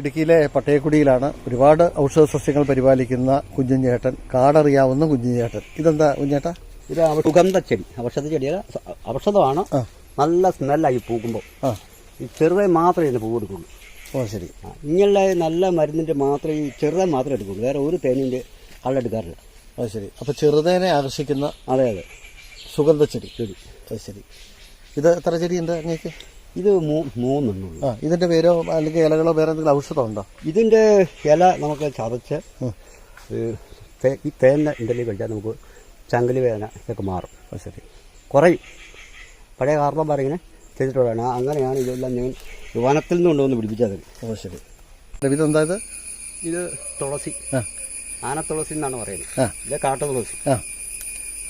ഇടുക്കിയിലെ പട്ടയക്കുടിയിലാണ് ഒരുപാട് ഔഷധ സസ്യങ്ങൾ പരിപാലിക്കുന്ന കുഞ്ഞുഞ്ഞേട്ടൻ കാടറിയാവുന്ന കുഞ്ഞുഞ്ഞേട്ടൻ. ഇതെന്താ കുഞ്ഞേട്ട? ഇത് സുഗന്ധ ചെടി. ഔഷധ ചെടിയല്ല ഔഷധമാണ്. നല്ല സ്മെല്ലായി പൂക്കുമ്പോൾ ആ. ഈ ചെറുതായി മാത്രമേ ഇതിന് പൂ കൊടുക്കുള്ളൂ ഓ ശരി. ഇങ്ങനെയുള്ള നല്ല മരുന്നിന്റെ മാത്രമേ ഈ ചെറുതായി മാത്രമേ എടുക്കുള്ളൂ. വേറെ ഒരു തേനിന്റെ കള്ളെടുക്കാറില്ല അത് ശരി. അപ്പോൾ ചെറുതേനെ ആകർഷിക്കുന്ന അതെ അതെ. സുഗന്ധ ചെടി. ചെടി. അത് ശരി. ഇത് എത്ര ചെടി ഉണ്ട് അങ്ങേക്ക്? ഇത് മൂ- മൂന്നെണ്ണുള്ളൂ ആ ഇതിന്റെ പേരോ അല്ലെങ്കിൽ ഇലകളോ വേറെ എന്തെങ്കിലും ഔഷധം ഉണ്ടോ? ഇതിന്റെ ഇല നമുക്ക് ചതച്ച് ഈ തേ- ഇന്റലി കഴിച്ചാൽ നമുക്ക് ചങ്കലി വേദന ഇതൊക്കെ മാറും. ശരി. കുറയും. പഴയ കാരണം പറയുന്നത് ചെയ്തിട്ടുള്ളതാണ്. ആ- അങ്ങനെയാണ് ഇതെല്ലാം ഞാൻ വനത്തിൽ നിന്ന് കൊണ്ടുവന്ന് പിടിപ്പിച്ചത്. ഓ ശരി. ഇതെന്താ ഇത്? ഇത് തുളസി. ആ. തുളസി എന്നാണ് പറയുന്നത്. ആ. ഇത് കാട്ടുതുളസി തുളസി.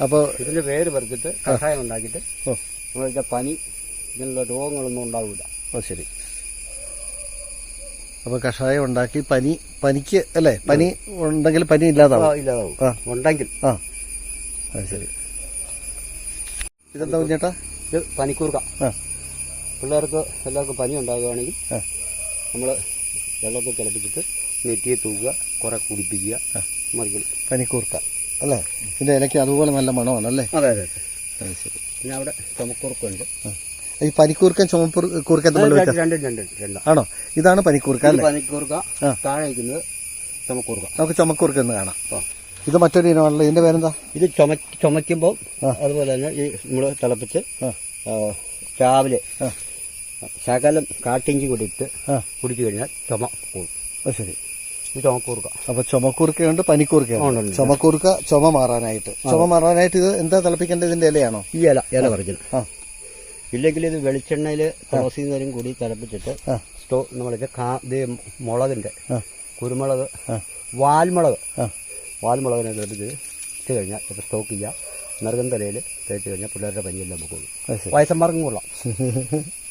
അപ്പോൾ ഇതിന്റെ പേര് പറിച്ചിട്ട് കഷായം ഉണ്ടാക്കിയിട്ട് പനി ഇങ്ങനെയുള്ള രോഗങ്ങളൊന്നും ഉണ്ടാവില്ല ഓ ശരി. അപ്പോൾ കഷായം ഉണ്ടാക്കി പനി പനിക്ക് അല്ലേ? പനി ഉണ്ടെങ്കിൽ പനി ഇല്ലാതാവും. ഇല്ലാതാവും. ആ. ഉണ്ടെങ്കിൽ. ആ. അത് ശരി. ഇതെന്താ കുഞ്ഞേട്ടാ? ഇത് പനിക്കൂർക്ക. ആ. പിള്ളേർക്ക് എല്ലാവർക്കും പനി ഉണ്ടാകുകയാണെങ്കിൽ നമ്മൾ വെള്ളത്തിൽ തിളപ്പിച്ചിട്ട് നെറ്റിയെ തൂക്കുക കുറെ കുടിപ്പിക്കുക മറിക്കും പനിക്കൂർക്ക. അല്ലേ? ഇതിന്റെ ഇലയ്ക്ക് അതുപോലെ നല്ല മണമാണ് അല്ലേ? അതെ അതെ അത്. ശരി. പിന്നെ അവിടെ ചുമക്കൂർക്കുണ്ട്. ഈ പനിക്കൂർക്കൻ ചുമപ്പൂർ കൂർക്കൻ തമ്മിൽ രണ്ട് ആണോ? ഇതാണ് പനിക്കൂർക്ക പനിക്കൂർക്ക താഴെ ചുമക്കൂർക്ക. നമുക്ക് ചുമക്കൂർക്ക എന്ന് കാണാം. ഇത് മറ്റൊരു ഇനമാണല്ലോ. ഇതിന്റെ പേരെന്താ? ഇത് ചുമ ചുമയ്ക്കുമ്പോൾ അതുപോലെ തന്നെ ഈ നമ്മൾ തിളപ്പിച്ച് രാവിലെ ശകലം കാട്ടിഞ്ചി കൂടി ഇട്ട് കുടിച്ചു കഴിഞ്ഞാൽ ചുമ പോകും അത് ശരി. ഇത് ചുമക്കൂർക്ക. അപ്പൊ ചുമക്കൂർക്കയുണ്ട് പനിക്കൂർക്കയുണ്ട്. ഉണ്ട്. ചുമക്കൂർക്ക ചുമ മാറാനായിട്ട്. ചുമ മാറാനായിട്ട് ഇത് എന്താ തിളപ്പിക്കേണ്ടത്? ഇതിന്റെ ഇലയാണോ? ഈ ഇല ഇല പറിക്കണം ആ. ഇല്ലെങ്കിൽ ഇത് വെളിച്ചെണ്ണയിൽ തുളസി നേരം കൂടി തിളപ്പിച്ചിട്ട് സ്റ്റോ നമ്മളിത് കാ ഇത് മുളകിന്റെ കുരുമുളക് വാൽമുളക്. വാൽമുളകിനെ എടുത്ത് ഇട്ട് കഴിഞ്ഞാൽ ഇപ്പോൾ സ്റ്റോക്ക് ചെയ്യുക തലയിൽ തേച്ച് കഴിഞ്ഞാൽ പിള്ളേരുടെ പനിയെല്ലാം പോകുള്ളൂ അത് ശരി. വയസ്സന്മാർക്കും കൊള്ളാം.